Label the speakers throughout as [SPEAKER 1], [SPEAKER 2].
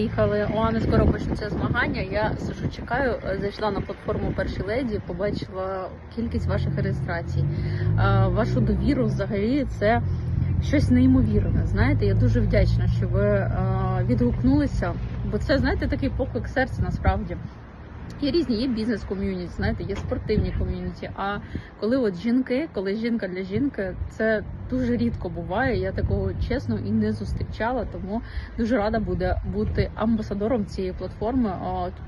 [SPEAKER 1] Їхали у Ани скоро почнуться змагання. Я сижу, чекаю. Зайшла на платформу перші леді, побачила кількість ваших реєстрацій. Е, Вашу довіру взагалі це щось неймовірне. Знаєте, я дуже вдячна, що ви е, відгукнулися, бо це знаєте такий поклик серця насправді. Є різні, є бізнес ком'юніті, знаєте, є спортивні ком'юніті. А коли от жінки, коли жінка для жінки, це дуже рідко буває. Я такого чесно і не зустрічала, тому дуже рада буде бути амбасадором цієї платформи.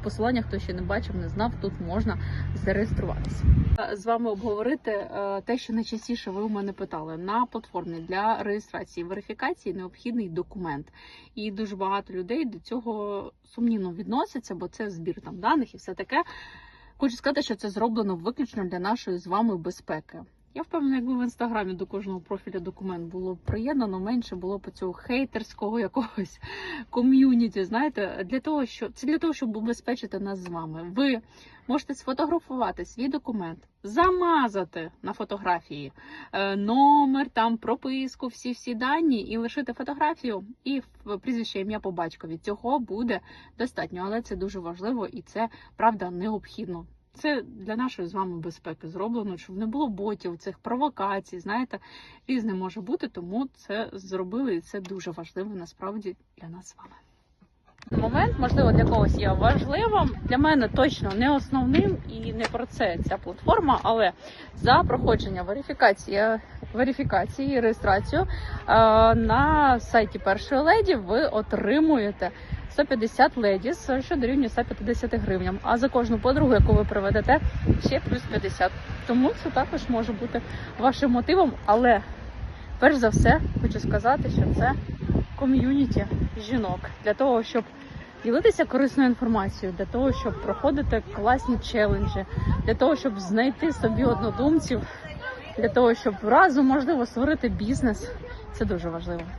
[SPEAKER 1] Посилання, хто ще не бачив, не знав, тут можна зареєструватися. З вами обговорити е, те, що найчастіше ви у мене питали на платформі для реєстрації верифікації необхідний документ, і дуже багато людей до цього сумнівно відносяться, бо це збір там даних і все таке. Хочу сказати, що це зроблено виключно для нашої з вами безпеки. Я впевнена, якби в інстаграмі до кожного профіля документ було приєднано, менше було б цього хейтерського якогось ком'юніті. Знаєте, для того, що це для того, щоб убезпечити нас з вами. Ви можете сфотографувати свій документ, замазати на фотографії е, номер, там прописку, всі всі дані, і лишити фотографію і прізвище ім'я по батькові. Цього буде достатньо, але це дуже важливо і це правда необхідно. Це для нашої з вами безпеки зроблено, щоб не було ботів, цих провокацій. Знаєте, різне може бути, тому це зробили, і це дуже важливо насправді для нас з вами. Момент, можливо, для когось є важливим. Для мене точно не основним і не про це ця платформа, але за проходження верифікації, верифікації реєстрацію е, на сайті першої леді ви отримуєте 150 ледіс, що дорівнює 150 гривням. А за кожну подругу, яку ви приведете, ще плюс 50. Тому це також може бути вашим мотивом. Але перш за все хочу сказати, що це ком'юніті жінок для того, щоб ділитися корисною інформацією, для того, щоб проходити класні челенджі, для того, щоб знайти собі однодумців, для того, щоб разом можливо створити бізнес. Це дуже важливо.